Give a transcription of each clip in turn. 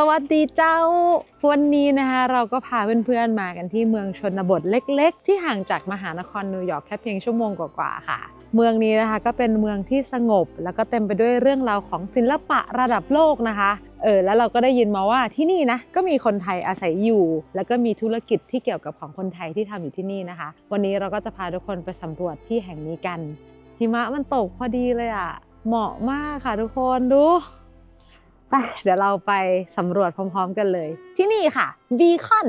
สวัสดีเจ้า วันนี้นะคะเราก็พาเพื่อนๆมากันที่เมืองชนบทเล็กๆ ที่ห่างจากมหานครนิวยอร์กแค่เพียงชั่วโมงกว่าๆค่ะ เมืองนี้นะคะก็เป็นเมืองที่สงบ แล้วก็เต็มไปด้วยเรื่องราวของศิลปะระดับโลกนะคะเออแล้วเราก็ได้ยินมาว่าที่นี่นะก็มีคนไทยอาศัยอยู่ แล้วก็มีธุรกิจที่เกี่ยวกับของคนไทยที่ทำอยู่ที่นี่นะคะ วันนี้เราก็จะพาทุกคนไปสำรวจที่แห่งนี้กันหิมะมันตกพอดีเลยอะ่ะเหมาะมากค่ะทุกคนดู ไปเดี๋ยวเราไปสำรวจพร้อม ๆ กันเลย ที่นี่ค่ะบีคอน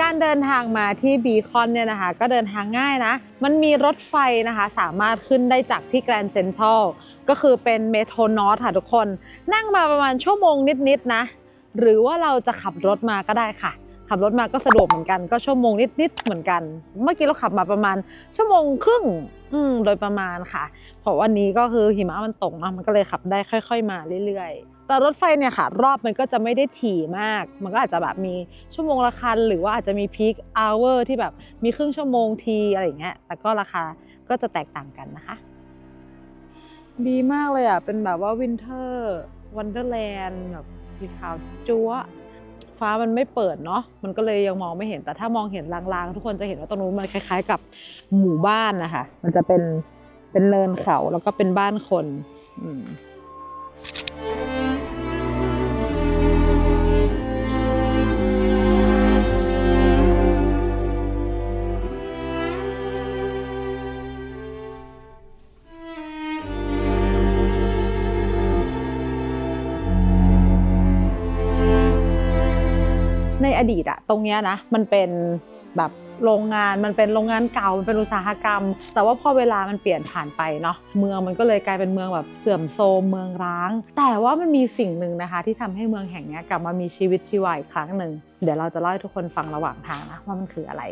การเดินทางมาที่บีคอนเนี่ยนะคะ ก็เดินทางง่ายนะ มันมีรถไฟนะคะ สามารถขึ้นได้จากที่แกรนด์เซ็นทรัลก็คือเป็นเมโทรนอตค่ะทุกคน นั่งมาประมาณชั่วโมงนิดๆนะ หรือว่าเราจะขับรถมาก็ได้ค่ะ ขับรถมาก็สะดวกเหมือนกัน ก็ชั่วโมงนิดๆเหมือนกัน เมื่อกี้เราขับมาประมาณชั่วโมงครึ่งอืมโดยประมาณค่ะ เพราะวันนี้ก็คือหิมะมันตกเนาะมันก็เลยขับได้ค่อย ๆ มาเรื่อยๆ แต่รถไฟเนี่ยค่ะ รอบมันก็จะไม่ได้ถี่มาก มันก็อาจจะแบบมีชั่วโมงละคัน หรือว่าอาจจะมีพีคอเวอร์ที่แบบมีครึ่งชั่วโมงทีอะไรอย่างเงี้ยแต่ก็ราคาก็จะแตกต่างกันนะคะ ดีมากเลยอะเป็นแบบว่าวินเทอร์วันเดอร์แลนด์แบบสีขาวจั๊วะ ฟ้ามันไม่เปิดเนาะมันก็เลยยังมองไม่เห็นแต่ถ้ามองเห็นลางๆ ทุกคนจะเห็นว่าตรงนู้นมันคล้าย ๆ กับหมู่บ้านนะคะมันจะเป็นเป็นเนินเขาแล้วก็เป็นบ้านคนอืม อดีตอะตรงเนี้ยนะมันเป็นแบบโรงงานมันเป็นโรงงานเก่ามันเป็นอุตสาหกรรม แต่ว่าพอเวลามันเปลี่ยนผ่านไปเนาะเมืองมันก็เลยกลายเป็นเมืองแบบเสื่อมโทรมเมืองร้าง แต่ว่ามันมีสิ่งหนึ่งนะคะ ที่ทำให้เมืองแห่งนี้กลับมามีชีวิตชีวาอีกครั้งหนึ่งเดี๋ยวเราจะเล่าให้ทุกคนฟังระหว่างทางนะว่ามันคืออะไร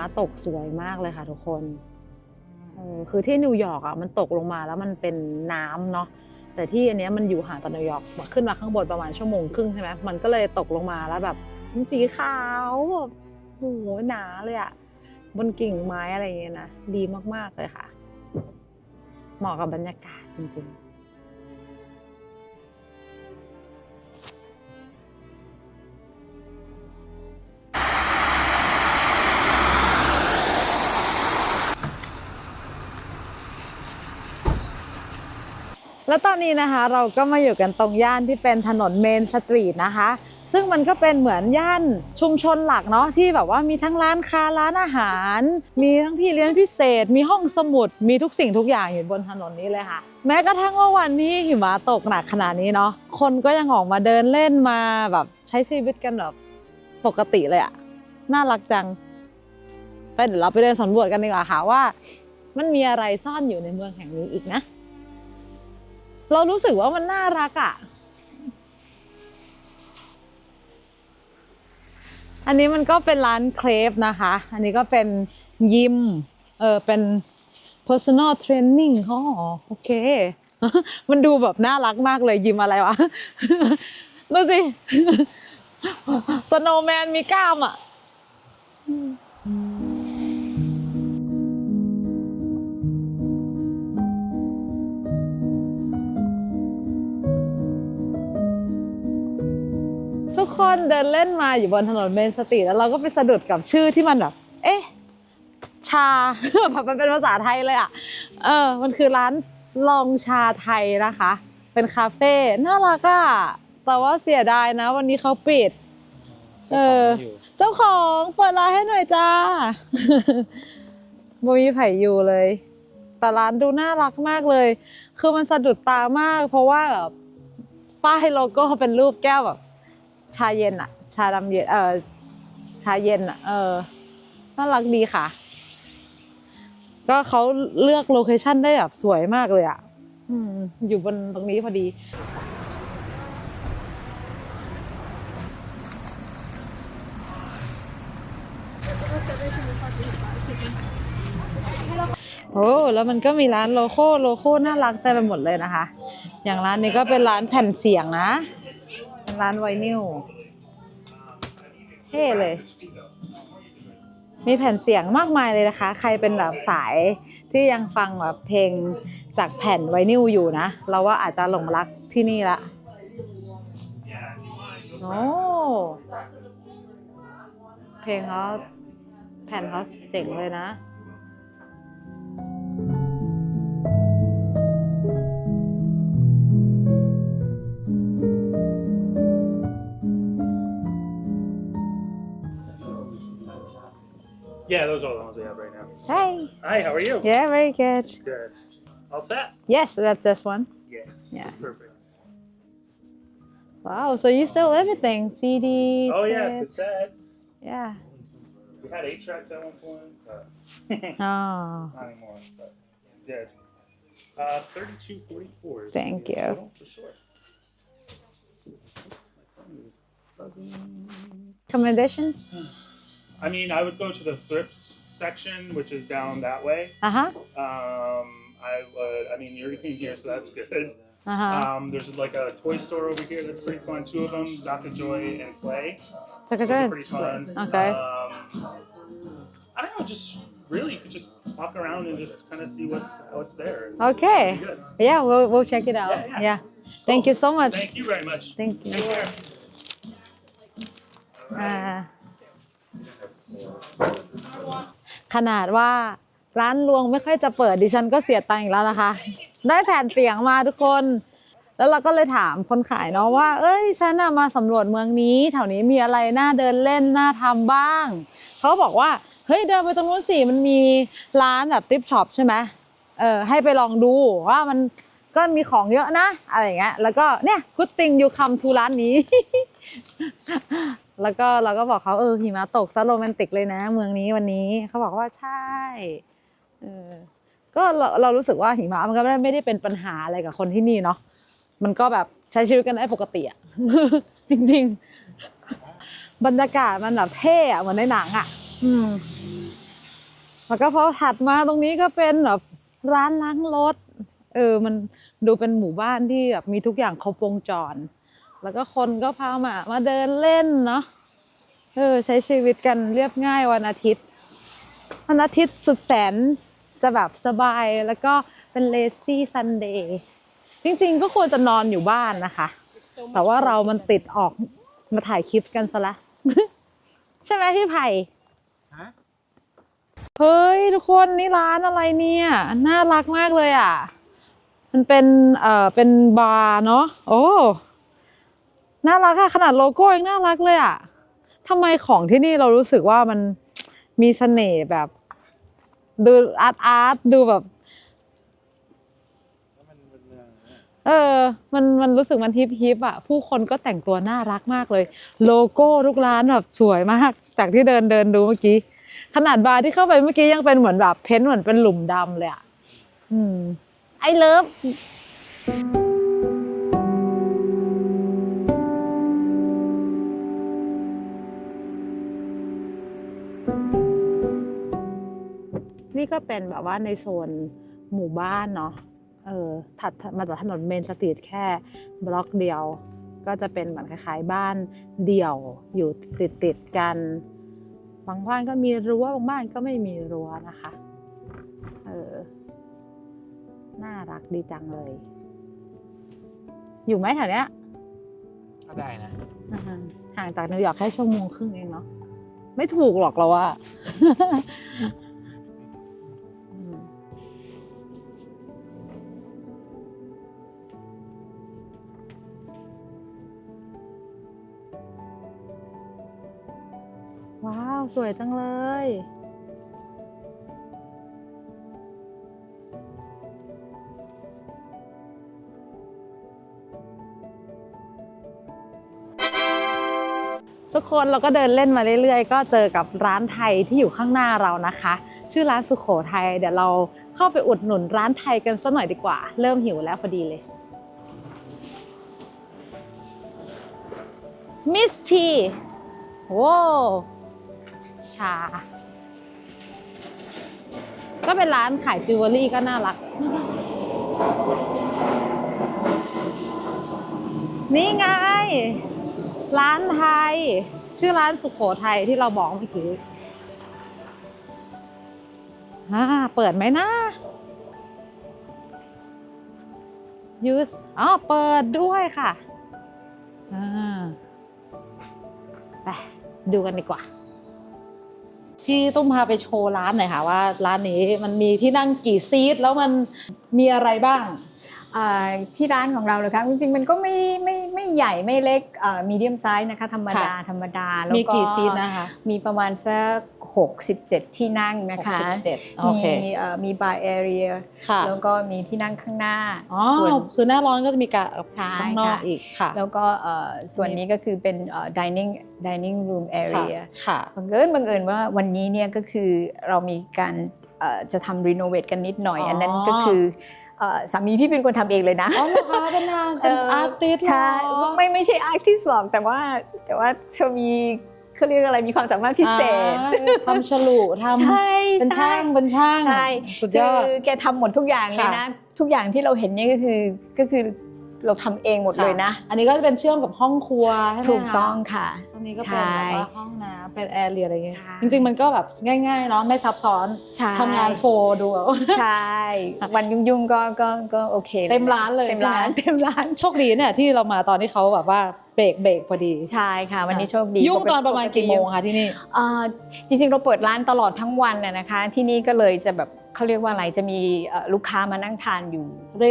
มะตกสวยมากเลยค่ะทุกคนคือที่นิวยอร์กอะมันตกลงมาแล้วมันเป็นน้ำเนาะแต่ที่อันเนี้ยมันอยู่ห่างจากนิวยอร์กขึ้นมาข้างบนประมาณชั่วโมงครึ่งใช่ไหมมันก็เลยตกลงมาแล้วแบบมันสีขาวแบบโหหนาเลยอะบนกิ่งไม้อะไรอย่างเงี้ยนะดีมากๆเลยค่ะ เหมาะกับบรรยากาศจริงๆ แล้วตอนนี้นะคะเราก็มาอยู่กันตรงย่านที่เป็นถนนเมนสตรีทนะคะ ซึ่งมันก็เป็นเหมือนย่านชุมชนหลักเนาะที่แบบว่ามีทั้งร้านค้าร้านอาหาร มีทั้งที่เรียนพิเศษ มีห้องสมุด มีทุกสิ่งทุกอย่างอยู่บนถนนนี้เลยค่ะ แม้กระทั่งว่าวันนี้หิมะตกหนักขนาดนี้เนาะคนก็ยังออกมาเดินเล่นมาแบบใช้ชีวิตกันแบบปกติเลยอะน่ารักจังไปเดี๋ยวเราไปเดินสำรวจกันดีกว่าค่ะว่า มันมีอะไรซ่อนอยู่ในเมืองแห่งนี้อีกนะ เรารู้สึกว่ามันน่ารักอะ่ะ อันนี้มันก็เป็นร้านเครปนะคะ อันนี้ก็เป็นยิม เออเป็น personal training อ๋อโอเค มันดูแบบน่ารักมากเลยยิมอะไรวะ ดูสิสโนแมนมีกล้ามอะ คนเดินเล่นมาอยู่บนถนนเมนสตรีทแล้วเราก็ไปสะดุดกับชื่อที่มันแบบ เอ๊ะ ชา แบบมันเป็นภาษาไทยเลยอะ เออ มันคือร้านลองชาไทยนะคะ เป็นคาเฟ่น่ารักอะ แต่ว่าเสียดายนะ วันนี้เขาปิด เออ เจ้าของเปิดร้านให้หน่อยจ้าบ่มีไผ่อยู่เลย แต่ร้านดูน่ารักมากเลย คือมันสะดุดตามาก เพราะว่าแบบป้ายโลโก้เป็นรูปแก้วแบบ ชาเย็นอะชาดำเย็นเออชาเย็นอะเออน่ารักดีค่ะ ก็เขาเลือกโลเคชั่นได้แบบสวยมากเลยอะอยู่บนตรงนี้พอดีโอ้แล้วมันก็มีร้านโลโก้โลโก้น่ารักเต็มไปหมดเลยนะคะ อย่างร้านนี้ก็เป็นร้านแผ่นเสียงนะ เป็นร้านไวนิลเท่เลย มีแผ่นเสียงมากมายเลยนะคะ ใครเป็นแบบสายที่ยังฟังแบบเพลงจากแผ่นไวนิลอยู่นะ เราว่าอาจจะหลงรักที่นี่ละโอ้เพลงเขาแผ่นเขาเจ๋งเลยนะ Yeah, those are the ones we have right now. Hey Hi, how are you? yeah very good Good. All set? yes that's this one Yes. Yeah. Perfect. wow so you sell everything CD Oh yeah, cassettes. yeah We had eight tracks at one point, but oh not anymore. But did. Uh, thirty-two forty-four. is Thank the you. total, For sure. commendation I mean, I would go to the thrift section, which is down that way. uh-huh Um, I would. I mean, you're in here, so that's good. uh-huh Um, there's like a toy store over here that's pretty fun. Two of them, Zaka Joy and Play. are good pretty fun. okay Um, I don't know, just really, you could just walk around and just kind of see what's what's there. It's okay yeah we'll, we'll check it out Yeah, yeah. thank you so much Thank you very much. thank you Take care. อ่า ขนาดว่าร้านรวงไม่ค่อยจะเปิดดิฉันก็เสียตังค์อีกแล้วนะคะ ได้แผ่นเสียงมาทุกคน แล้วเราก็เลยถามคนขายเนาะว่า เอ้ยฉันมาสำรวจเมืองนี้ แถวนี้มีอะไรน่าเดินเล่นน่าทำบ้าง เขาบอกว่าเฮ้ยเดินไปตรงนู้นสิมันมีร้านแบบติปช็อปใช่ไหมเออให้ไปลองดูว่ามันก็มีของเยอะนะอะไรเงี้ยแล้วก็เนี่ยกุตติงยูคัมทูร้านนี้ แล้วก็เราก็บอกเขาเออหิมะตกซะโรแมนติกเลยนะ เมืองนี้วันนี้เขาบอกว่าใช่เออก็เราเรารู้สึกว่าหิมะมันก็ไม่ได้ไม่ได้เป็นปัญหาอะไรกับคนที่นี่เนาะมันก็แบบใช้ชีวิตกันได้ปกติอะจริง ๆ บรรยากาศมันแบบเท่อะเหมือนในหนังอะอืมแล้วก็พอถัดมาตรงนี้ก็เป็นแบบร้านล้างรถ เออ มันดูเป็นหมู่บ้านที่แบบมีทุกอย่างครบวงจร แล้วก็คนก็พามามาเดินเล่นเนาะเออใช้ชีวิตกันเรียบง่ายวันอาทิตย์วันอาทิตย์สุดแสนจะแบบสบายแล้วก็เป็นเลซี่ซันเดย์จริงๆก็ควรจะนอนอยู่บ้านนะคะ แต่ว่าเรามันติดออกมาถ่ายคลิปกันซะละใช่ไหมพี่ไผ่ฮะเฮ้ยทุกคนนี่ร้านอะไรเนี่ย น่ารักมากเลยอะ มันเป็นเอ่อเป็นบาร์เนาะโอ้ น่ารักอะขนาดโลโก้ยังน่ารักเลยอะทำไมของที่นี่เรารู้สึกว่ามันมีเสน่ห์แบบ ดูอาร์ตอาร์ตดูแบบ เออ มันมันรู้สึกมันฮิปฮิปอะผู้คนก็แต่งตัวน่ารักมากเลย โลโก้ทุกร้านแบบสวยมาก จากที่เดินเดินดูเมื่อกี้ ขนาดบาร์ที่เข้าไปเมื่อกี้ยังเป็นเหมือนแบบเพ้นท์เหมือนเป็นหลุมดำเลยอะอืมไอเลิฟ ก็เป็นแบบว่าในโซนหมู่บ้านเนาะเออถัดมาจากถนนเมนสตรีทแค่บล็อกเดียว ก็จะเป็นเหมือนคล้ายๆบ้านเดี่ยวอยู่ติดติดๆกัน บางบ้านก็มีรั้วบางบ้านก็ไม่มีรั้วนะคะ เออ น่ารักดีจังเลย อยู่ไหมแถวเนี้ยก็ได้นะอ่าฮะห่างจากนิวยอร์กแค่ชั่วโมงครึ่งเองเนาะไม่ถูกหรอกเราว่าาวสวยจังเลย ทุกคนเราก็เดินเล่นมาเรื่อยๆ ก็เจอกับร้านไทยที่อยู่ข้างหน้าเรานะคะ ชื่อร้านสุขโขทัยเดี๋ยวเราเข้าไปอุดหนุนร้านไทยกันสักหน่อยดีกว่า เริ่มหิวแล้วพอดีเลยมิสทีโว้ ชา ก็เป็นร้านขายจิวเวลรี่ก็น่ารัก นี่ไง ร้านไทย ชื่อร้านสุขโขทัยที่เราบอกเมื่อกี้เปิดไหมนะยูสอ๋อ เปิดด้วยค่ะ อ่า ไป ดูกันดีกว่า พี่ต้องพาไปโชว์ร้านหน่อยค่ะว่า ร้านนี้มันมีที่นั่งกี่ซีทแล้วมันมีอะไรบ้าง ที่ร้านของเราเลยครับจริงๆมันก็ไม่ไม่ไม่ใหญ่ไม่เล็กมีเดียมไซส์นะคะธรรมดาค่ะธรรมดาแล้วมีกี่ซีทนะคะมีประมาณสัก67 ที่นั่งนะคะ67โอมีเคเอ่อมีบาร์แอเรียค่ะแล้วก็มีที่นั่งข้างหน้าอ๋อส่วนคือหน้าร้อนก็จะมีกะใช่ข้างนอกค่ะอีกค่ะแล้วก็เอ่อส่วนนี้ก็คือเป็นเอ่อ dining dining room ค่ะ area ค่ะบังเอิญบังเอิญว่าวันนี้เนี่ยก็คือเรามีการเอ่อจะทำรีโนเวทกันนิดหน่อยอ๋ออัอันนั้นก็คือเอ่อ สามีพี่เป็นคนทำเองเลยนะอ๋อเหรอคะเป็นนางเป็นอาร์ติสต์ใช่ไม่ไม่ใช่อาร์ติสต์หรอกแต่ว่าแต่ว่าเธอมีเขาเรียกอะไรมีความสามารถพิเศษทำฉลุทำใช่เป็นช่างใเป็นช่างใช่สุดยอดคือแกทำหมดทุกอย่างเลยค่ะนะ ทุกอย่างที่เราเห็นเนี่ยก็คือก็คือ เราทำเองหมดเลยนะ อันนี้ก็จะเป็นเชื่อมกับห้องครัวใช่ไหมคะถูกต้องค่ะอันนี้ก็เป็นแบบว่าใช่ห้องน้ำเป็นแอร์เรียอะไรอย่างเงี้ย ใช่ จริงๆมันก็แบบง่ายๆเนาะไม่ซับซ้อนใช่ทำงานโฟร์ดูเอา ใช่ วันยุ่งๆก็ก็ก็โอเคเต็มร้านเลยเต็มร้านใช่ไหม เต็มร้านโชคดีเนี่ยที่เรามาตอนที่เขาแบบว่าเบรกเบรกพอดี ใช่ค่ะ วันนี้โชคดียุ่งตอนประมาณกี่โมงคะที่นี่ เอ่อจริงๆเราเปิดร้านตลอดทั้งวันน่ะนะคะ ที่นี่ก็เลยจะแบบ เขาเรียกว่าอะไรจะมีเอ่อลูกค้ามานั่งทานอยู่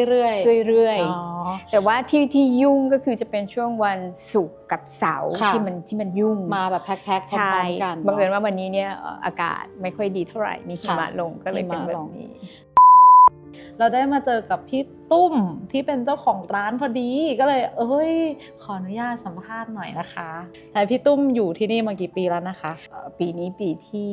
เรื่อยๆเรื่อยอ๋อๆแต่ว่าที่ที่ยุ่งก็คือจะเป็นช่วงวันศุกร์กับเสาร์ค่ะที่มันที่มันยุ่งมาแบบแพ็คๆพร้ใช่อมๆกันบังเอิญว่าวันนี้เนี่ยเอ่ออากาศไม่ค่อยดีเท่าไหร่มีหิมะค่ะลงก็เลยเป็นหิมะแบลบงนี้ เราได้มาเจอกับพี่ตุ้มที่เป็นเจ้าของร้านพอดีก็เลย เอ้ย ขออนุญาตสัมภาษณ์หน่อยนะคะแต่พี่ตุ้มอยู่ที่นี่มากี่ปีแล้วนะคะเอ่อปีนี้ปีที่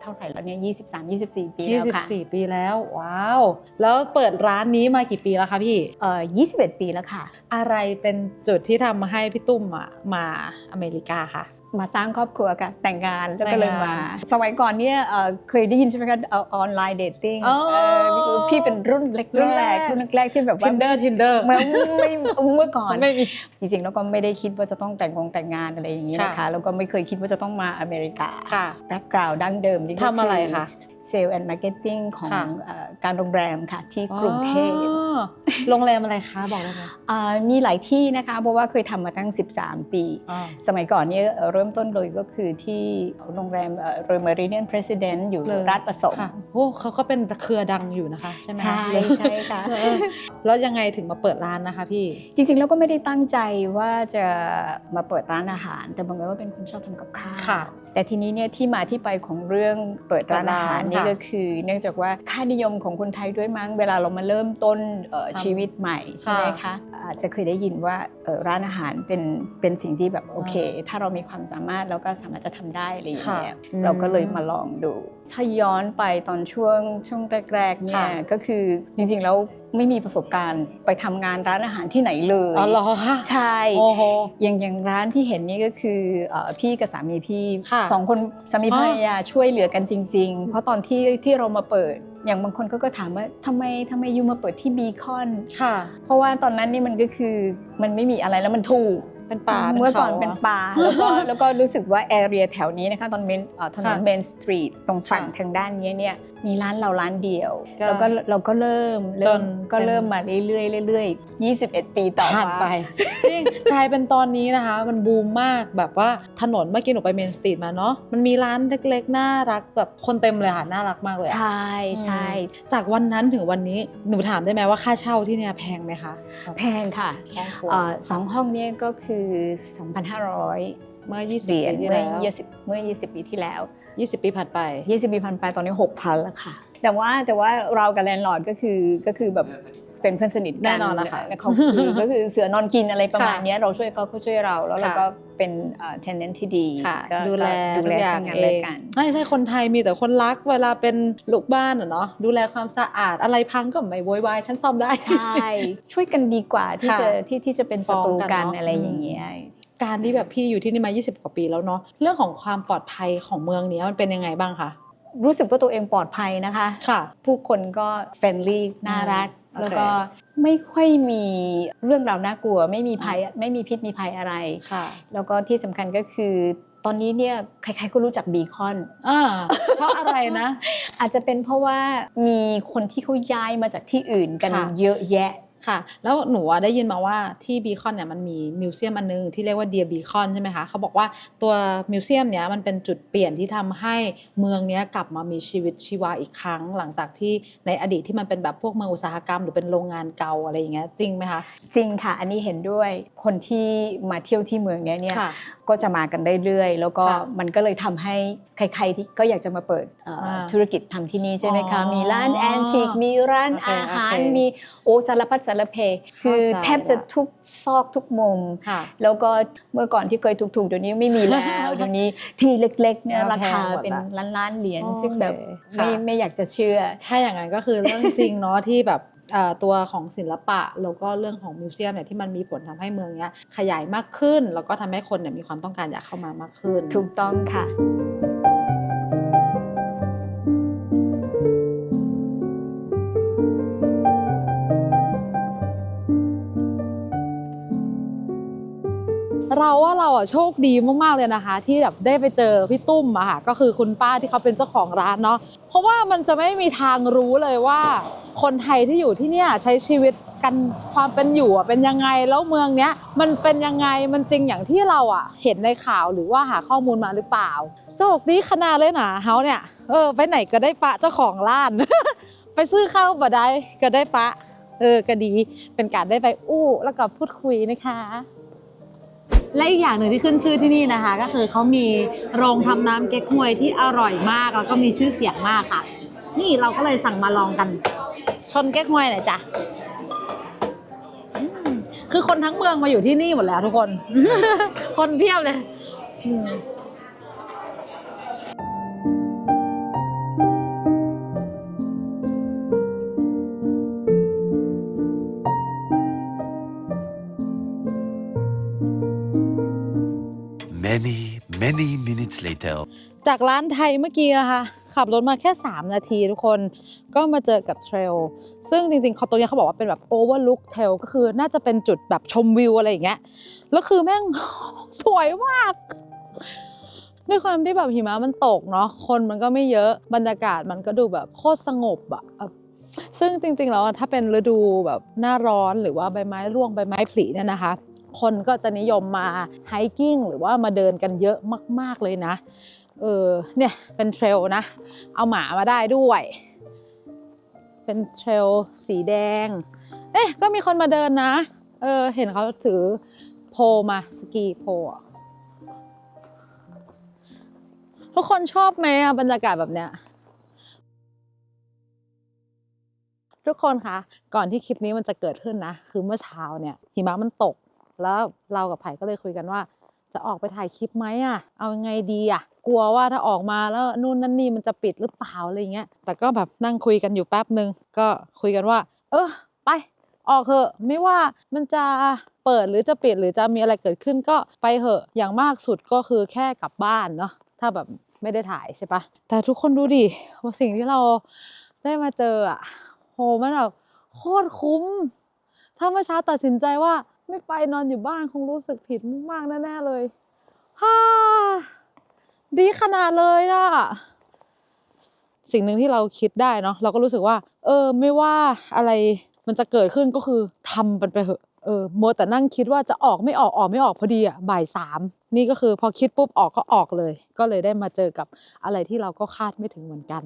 เท่าไหร่แล้วเนี่ย23 24ปีแล้วค่ะ24ปีแล้วว้าว แล้วเปิดร้านนี้มากี่ปีแล้วคะพี่เอ่อ21ปีแล้วค่ะ อะไรเป็นจุดที่ทำให้พี่ตุ้มอะมาอเมริกาคะ มาสร้างครอบครัวกันแต่งงานแล้วแต่ก็งงานเลยมา สมัยก่อนเนี่ยเอ่อเคยได้ยินใช่ไหมคะเออนไลน์เดทติ้งอ๋อพี่เป็นรุ่นแรกรุ่นแรกรุ่นแรกๆที่แบบว่า Tinder Tinder เมื่อไม่เมื่อก่อนไม่มีจริงๆแล้วก็ไม่ได้คิดว่าจะต้องแต่งงงแต่งงานอะไรอย่างนี้นะค่ะคะแล้วก็ไม่เคยคิดว่าจะต้องมาอเมริกาค่ะแบ็กกราวด์ดั้งเดิมนี่ก็ทำอะไรคะ เซลล์แอนด์มาร์เก็ตติ้งของค่ะเอ่อการโรงแรมค่ะที่กรุงเทพอ๋อโรงแรมอะไรคะบอกได้ไหมอ่ามีหลายที่นะคะเพราะว่าเคยทำมาตั้ง 13 ปีอ๋อสมัยก่อนเนี่ยเอ่อเริ่มต้นเลยก็คือที่โรงแรมเรอเมริเนียนเพรสิดเนอยู่เลยราชประสงค์ค่ะโอ้เขาก็เป็นเครือดังอยู่นะคะ ใช่ไหมใช่ใช่ค่ะเออแล้วยังไงถึงมาเปิดร้านนะคะพี่ จริงๆแล้วก็ไม่ได้ตั้งใจว่าจะมาเปิดร้านอาหาร แต่บังเอิญว่าเป็นคนชอบทำกับข้าวค่ะ แต่ทีนี้เนี่ยที่มาที่ไปของเรื่องเปิดร้านอาหารเปิดร้านนี่ค่ะก็คือ เนื่องจากว่าค่านิยมของคนไทยด้วยมั้งเวลาเรามาเริ่มต้นเอ่อทำชีวิตใหม่ใช่ไหมค่ะคะอาจจะเคยได้ยินว่าเอ่อร้านอาหารเป็นเป็นสิ่งที่แบบโอเคอ่าถ้าเรามีความสามารถเราก็สามารถจะทำได้อะไรอย่างเงี้ยค่ะอืมเราก็เลยมาลองดูถ้าย้อนไปตอนช่วงช่วงแรกๆเนี่ยค่ะก็คือจริงๆแล้วไม่มีประสบการณ์ไปทำงานร้านอาหารที่ไหนเลยอ๋อเหรอคะใช่โอ้โหอย่างอย่างร้านที่เห็นนี่ก็คือเอ่อพี่กับสามีพี่ค่ะสองคนสามีอ๋อภรรยาช่วยเหลือกันจริง ๆ เพราะตอนที่ที่เรามาเปิด อย่างบางคนเขาก็ถามว่าทำไมทำไมยูมาเปิดที่บีคอนค่ะ เพราะว่าตอนนั้นนี่มันก็คือมันไม่มีอะไรแล้วมันถูก เป็นป่าเมื่อก่อนเป็นขาป่าแล้วก็แล้วก็รู้สึกว่าแอเรียแถวนี้นะคะตอนเมนเอ่อถนนค่ะเมนสตรีทตรงฝั่งค่ะทางด้านนี้เนี่ยมีร้านเราร้านเดียวก็แล้วก็เราก็เริ่มจเริ่นมก็เป็นเริ่มมาเรื่อยๆเรื่อยๆ21 ปีต่อผ่านมาไปจริงกลายเป็นตอนนี้นะคะ มันบูมมากแบบว่าถนนเมื่อกี้หนูไปเมนสตรีทมาเนาะมันมีร้านเล็กๆน่ารักแบบคนเต็มเลยค่ะน่ารักมากเลยอะใช่ใช่จากวันนั้นถึงวันนี้หนูถามได้ไหมว่าค่าเช่าที่เนี่ยแพงไหมคะ แพงค่ะห้องครัวเอ่อสองห้องเนี่ยก็คือ2,500 เมื่อ 20เหรียญปีที่เมื่อแล้ว20เมื่อ 20 ปีที่แล้ว 20 ปีผ่านไป 20 ปีพันไปตอนนี้ 6,000 แล้วค่ะ แต่ว่าแต่ว่าเรากับแลนด์ลอร์ดก็คือก็คือแบบเป็นเพื่อนสนิทกัแน่นอนนะคะเขาคือก็คือเสือนอนกินอะไรประมาณค่ะเนี้ยเราช่วยเขาเขาช่วยเราแล้วเราค่ะก็ เป็นเทนเนนที่ดีค่ะก็ดูแลก็ดูแลทุกอย่าซึ่งงกันเอและงกันใช่ใช่คนไทยมีแต่คนรักเวลาเป็นลูกบ้านอะเนาะดูแลความสะอาดอะไรพังก็ไม่โวยวายฉันซ่อมได้ใช่ช่วยกันดีกว่าที่ค่ะจะที่ที่จะเป็นศัตรูฟ้องกักันนเนอะอะไรอย่างเงี้ยการที่แบบพี่อยู่ที่นี่มา 20 กว่าปีแล้วเนาะเรื่องของความปลอดภัยของเมืองเนี้ยมันเป็นยังไงบ้างคะรู้สึกว่าตัวเองปลอดภัยนะคะ ค่ะ ผู้คนก็เฟรนลี่น่ารักโอเค แล้วก็ไม่ค่อยมีเรื่องราวน่ากลัว ไม่มีภัยไม่มีพิษมีภัยอะไรค่ะแล้วก็ที่สำคัญก็คือตอนนี้เนี่ยใครๆก็รู้จักบีคอนอ่าเพราะอะไรนะ อาจจะเป็นเพราะว่ามีคนที่เขาย้ายมาจากที่อื่นกันค่ะเยอะแยะ ค่ะ แล้วหนูอะได้ยินมาว่าที่บีคอนเนี่ยมันมีมิวเซียมอันนึงที่เรียกว่าเดียบีคอนใช่ไหมคะเขาบอกว่าตัวมิวเซียมเนี้ยมันเป็นจุดเปลี่ยนที่ทำให้เมืองเนี้ยกลับมามีชีวิตชีวาอีกครั้ง หลังจากที่ในอดีตที่มันเป็นแบบพวกเมืองอุตสาหกรรม หรือเป็นโรงงานเก่าอะไรอย่างเงี้ยจริงไหมคะจริงค่ะ อันนี้เห็นด้วยคนที่มาเที่ยวที่เมืองเนี้ยเนี่ยค่ะก็จะมากันเรื่อยๆแล้วก็ค่ะมันก็เลยทำให้ใครๆที่ก็อยากจะมาเปิดเอ่ออาธุรกิจทำที่นี่ใช่ไหมคะ อ๋อมีร้านแอนทิกมีร้านโอเคอาหาร โอเคมีโอสารพัดสารเพ คือเข้าใจแทบจะทุกซอกทุกมุม ค่ะ แล้วก็เมื่อก่อนที่เคยถูกๆเดี๋ยวนี้ไม่มีแล้ว เดี๋ยวนี้ที่เล็กๆเนี่ยเอาราคาแพงหมดละเป็นล้านๆเหรียญโอเคซึ่งแบบค่ะไม่ไม่อยากจะเชื่อ ถ้าอย่างนั้นก็คือเรื่องจริงเนาะที่แบบเอ่อ ตัวของศิลปะแล้วก็เรื่องของมิวเซียมเนี่ยที่มันมีผลทำให้เมืองเนี้ยขยายมากขึ้น แล้วก็ทำให้คนเนี่ยมีความต้องการอยากเข้ามามากขึ้น ถูกต้องค่ะ เราว่าเราอะโชคดีมากๆเลยนะคะ ที่แบบได้ไปเจอพี่ตุ้มอะค่ะก็คือคุณป้าที่เขาเป็นเจ้าของร้านเนาะเพราะว่ามันจะไม่มีทางรู้เลยว่า คนไทยที่อยู่ที่เนี่ยใช้ชีวิตกันความเป็นอยู่อะเป็นยังไงแล้วเมืองเนี้ยมันเป็นยังไงมันจริงอย่างที่เราอะเห็นในข่าวหรือว่าหาข้อมูลมาหรือเปล่าโชคดีขนาดเลยนะเฮาเนี่ยเออไปไหนก็ได้ปะเจ้าของร้าน ไปซื้อข้าวบ่ได้ก็ได้ปะเออก็ดีเป็นการได้ไปอู้แล้วก็พูดคุยนะคะ และอีกอย่างหนึ่งที่ขึ้นชื่อที่นี่นะคะ ก็คือเขามีโรงทำน้ำเก๊กฮวยที่อร่อยมากแล้วก็มีชื่อเสียงมากค่ะ นี่เราก็เลยสั่งมาลองกัน ชนเก๊กฮวยหน่อยจ้ะคือคนทั้งเมืองมาอยู่ที่นี่หมดแล้วทุกคน คนเพียบเลย Many, many minutes later. จากร้านไทยเมื่อกี้นะคะ ขับรถมาแค่ 3 นาทีทุกคนก็มาเจอกับเทรลซึ่งจริงๆเขาตรงนี้เขาบอกว่าเป็นแบบโอเวอร์ลุ k เทลก็คือน่าจะเป็นจุดแบบชมวิวอะไรอย่างเงี้ยแล้วคือแม่งสวยมากด้วยความที่แบบหิมะมันตกเนาะคนมันก็ไม่เยอะบรรยากาศมันก็ดูแบบโคตรสงบอะซึ่งจริงๆแล้วถ้าเป็นฤดูแบบหน้าร้อนหรือว่าใบไม้ร่วงใบไม้ผลิเนี่ยนะคะ คนก็จะนิยมมาไฮกิ้งหรือว่ามาเดินกันเยอะมาก ๆเลยนะ เออเนี่ยเป็นเทรลนะ เอาหมามาได้ด้วย เป็นเทรลสีแดง เอ๊ะก็มีคนมาเดินนะ เออเห็นเขาถือโพมาสกีโพทุกคนชอบไหมอะบรรยากาศแบบเนี้ยทุกคนคะก่อนที่คลิปนี้มันจะเกิดขึ้นนะ คือเมื่อเช้าเนี่ยหิมะมันตก แล้วเรากับไผ่ก็เลยคุยกันว่า จะออกไปถ่ายคลิปไหมอะเอายังไงดีอะ กลัวว่าถ้าออกมาแล้วนู่นนั่นนี่มันจะปิดหรือเปล่าอะไรเงี้ย แต่ก็แบบนั่งคุยกันอยู่แป๊บหนึ่งก็คุยกันว่า เออไป ออกเถอะไม่ว่ามันจะเปิดหรือจะปิดหรือจะมีอะไรเกิดขึ้นก็ไปเถอะอย่างมากสุดก็คือแค่กลับบ้านเนาะถ้าแบบไม่ได้ถ่ายใช่ปะแต่ทุกคนดูดิว่าสิ่งที่เราได้มาเจออะโหมันแบบโคตรคุ้ม ถ้าเมื่อเช้าตัดสินใจว่า ไม่ไปนอนอยู่บ้านคงรู้สึกผิดมากๆแน่ๆเลยฮ่าดีขนาดเลยอะสิ่งหนึ่งที่เราคิดได้เนาะเราก็รู้สึกว่า เออ ไม่ว่าอะไรมันจะเกิดขึ้นก็คือทำมันไปเถอะเออมัวแต่นั่งคิดว่าจะออกไม่ออกออกไม่ออกพอดีอะบ่ายสามนี่ก็คือพอคิดปุ๊บออกก็ออกเลย ก็เลยได้มาเจอกับอะไรที่เราก็คาดไม่ถึงเหมือนกัน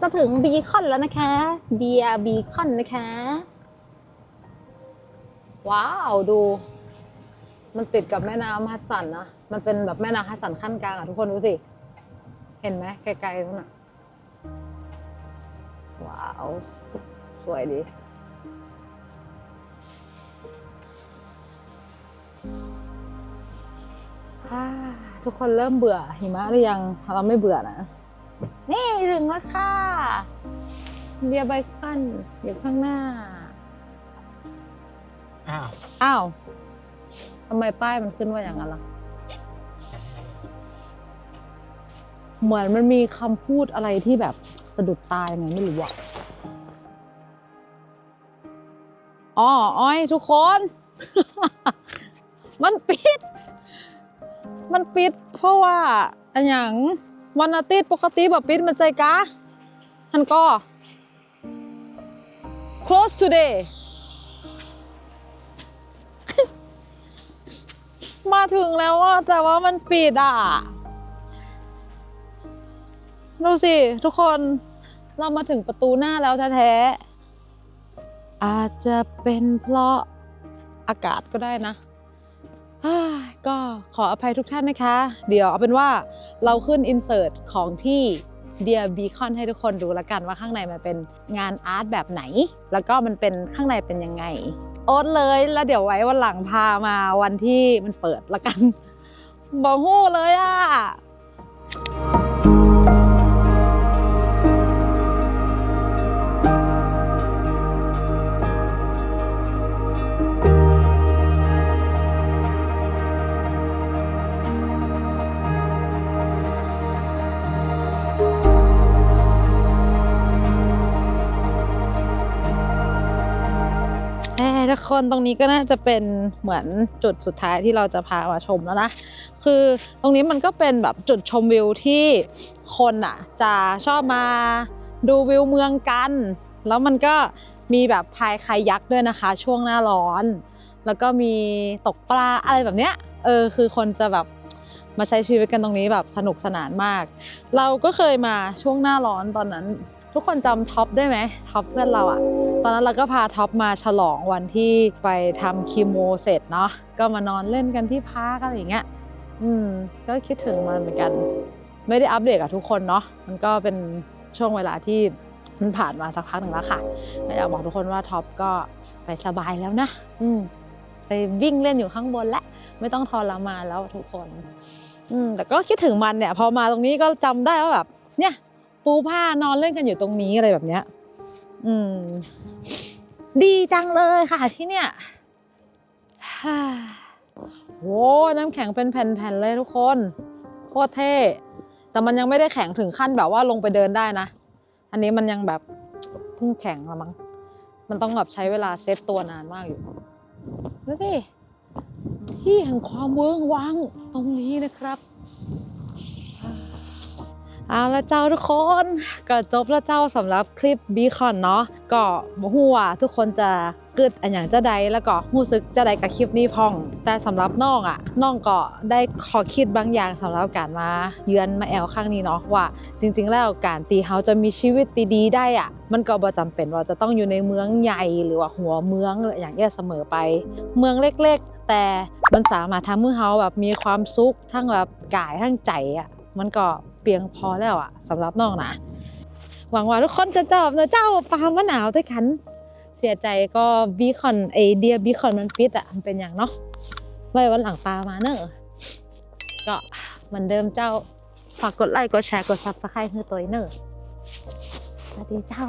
จะถึงบีคอนแล้วนะคะ เดียบีคอนนะคะ ว้าวดู มันติดกับแม่น้ำฮัดสันนะ มันเป็นแบบแม่น้ำฮัดสันขั้นกลางอะทุกคนดูสิ เห็นไหมไกลๆนู่นน่ะว้าว สวยดีทุกคนเริ่มเบื่อหิมะหรือยัง เราไม่เบื่อนะ นี่ถึงแล้วค่ะเรียไบคอนอยู่ข้างหน้า อ้าวอ้าวทำไมป้ายมันขึ้นว่าอย่างนั้นล่ะ เหมือนมันมีคำพูดอะไรที่แบบสะดุดตายังไงไม่รู้อะอ๋ออ้อยทุกคน มันปิด มันปิดเพราะว่าอันอย่าง วันอาทิตย์ปกติแบบปิดมันใจกะทันก็ close today มาถึงแล้วอะแต่ว่ามันปิดอะ ดูสิ ทุกคนเรามาถึงประตูหน้าแล้วแท้ๆอาจจะเป็นเพราะอากาศก็ได้นะ ก็ขออภัยทุกท่านนะคะ เดี๋ยวเอาเป็นว่าเราขึ้นอินเสิร์ตของที่เดียบีคอนให้ทุกคนดูละกันว่าข้างในมันเป็นงานอาร์ตแบบไหน แล้วก็มันเป็นข้างในเป็นยังไง โอ๊ตเลยแล้วเดี๋ยวไว้วันหลังพามาวันที่มันเปิดละกันบอกหู้เลยอะ ทุกคนตรงนี้ก็น่าจะเป็นเหมือนจุดสุดท้ายที่เราจะพามาชมแล้วนะ คือตรงนี้มันก็เป็นแบบจุดชมวิวที่คนอะ จะชอบมาดูวิวเมืองกัน แล้วมันก็มีแบบพายคายักด้วยนะคะ ช่วงหน้าร้อน แล้วก็มีตกปลาอะไรแบบเนี้ยเออคือคนจะแบบมาใช้ชีวิตกันตรงนี้แบบสนุกสนานมาก เราก็เคยมาช่วงหน้าร้อนตอนนั้น ทุกคนจำท็อปได้ไหมท็อปเพื่อนเราอะ ตอนนั้นเราก็พาท็อปมาฉลองวันที่ไปทำคีโมเสร็จเนาะก็มานอนเล่นกันที่พาร์คอะไรอย่างเงี้ยอืมก็คิดถึงมันเหมือนกัน ไม่ได้อัปเดตกับทุกคนเนาะมันก็เป็นช่วงเวลาที่มันผ่านมาสักพักหนึ่งแล้วค่ะก็อยากบอกทุกคนว่าท็อปก็ไปสบายแล้วนะ อืมไปวิ่งเล่นอยู่ข้างบนและไม่ต้องทรมานแล้วทุกคน อืมแต่ก็คิดถึงมันเนี่ย พอมาตรงนี้ก็จำได้ว่าแบบ เนี่ย ปูผ้านอนเล่นกันอยู่ตรงนี้อะไรแบบเนี้ย อืม ดีจังเลยค่ะที่เนี่ยฮ่าโว้น้ำแข็งเป็นแผ่นๆเลยทุกคน โคตรเท่ แต่มันยังไม่ได้แข็งถึงขั้นแบบว่าลงไปเดินได้นะ อันนี้มันยังแบบเพิ่งแข็งละมั้ง มันต้องแบบใช้เวลาเซตตัวนานมากอยู่ดูสิที่แห่งความเวิ้งว้างตรงนี้นะครับ เอาละเจ้าทุกคนก็จบแล้วเจ้าสำหรับคลิปบีคอนเนาะก็บ่ฮู้ว่าทุกคนจะกึดอันอย่างจะใดแล้วก็รู้สึกจะใดกับคลิปนี้พ่อง แต่สำหรับน้องอะน้องก็ได้ขอคิดบางอย่างสำหรับการมาเยือนมาแอลครั้งนี้เนาะว่า จริง ๆ แล้วการตีเฮาจะมีชีวิตดีๆได้อะมันก็บ่จำเป็นว่าจะต้องอยู่ในเมืองใหญ่หรือว่าหัวเมืองอย่างแย่เสมอไป เมืองเล็ก ๆ แต่มันสามารถทำให้เฮาแบบมีความสุขทั้งแบบกายทั้งใจอะ มันก็เพียงพอแล้วอะสำหรับน้องนะหวังว่าทุกคนจะชอบนะเจ้าฟาร์มมะนาวด้วยกัน เสียใจก็บีคอนไอเดียบีคอนมันปิดอะมันเป็นอย่างเนาะไว้วันหลังปลามาเนอะก็เหมือนเดิมเจ้าฝากกดไลค์กดแชร์กดซับสไครต์ให้ตัวเองเนอะสวัสดีเจ้า